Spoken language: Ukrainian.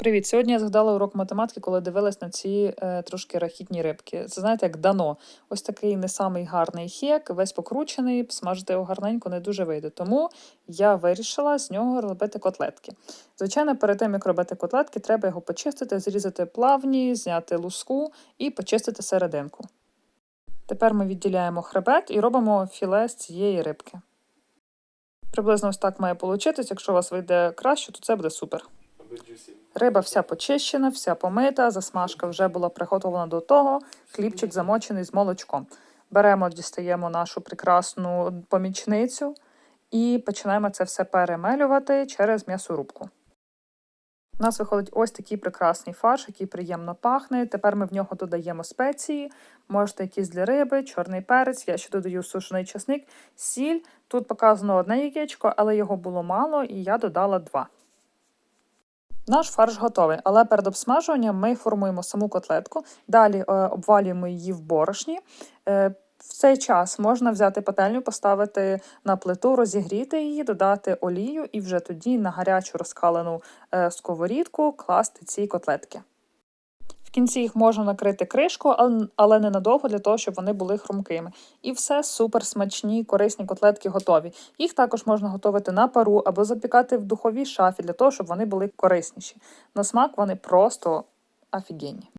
Привіт! Сьогодні я згадала урок математики, коли дивилась на ці е, трошки рахітні рибки. Це знаєте, як дано. Ось такий не самий гарний хек, весь покручений, смажити його гарненько не дуже вийде. Тому я вирішила з нього робити котлетки. Звичайно, перед тим як робити котлетки, треба його почистити, зрізати плавні, зняти луску і почистити серединку. Тепер ми відділяємо хребет і робимо філе з цієї рибки. Приблизно ось так має получитись. Якщо у вас вийде краще, то це буде супер. Риба вся почищена, вся помита, засмажка вже була приготовлена до того, хлібчик замочений з молочком. Беремо, дістаємо нашу прекрасну помічницю і починаємо це все перемелювати через м'ясорубку. У нас виходить ось такий прекрасний фарш, який приємно пахне. Тепер ми в нього додаємо спеції, можете якісь для риби, чорний перець. Я ще додаю сушений часник, сіль. Тут показано одне яєчко, але його було мало, і я додала два. Наш фарш готовий, але перед обсмажуванням ми формуємо саму котлетку, далі е, обвалюємо її в борошні. Е, в цей час можна взяти пательню, поставити на плиту, розігріти її, додати олію і вже тоді на гарячу розкалену е, сковорідку класти ці котлетки. Кінці їх можна накрити кришку, але ненадовго для того, щоб вони були хрумкими. І все супер смачні, корисні котлетки готові. Їх також можна готувати на пару або запікати в духовій шафі для того, щоб вони були корисніші. На смак вони просто офігенні.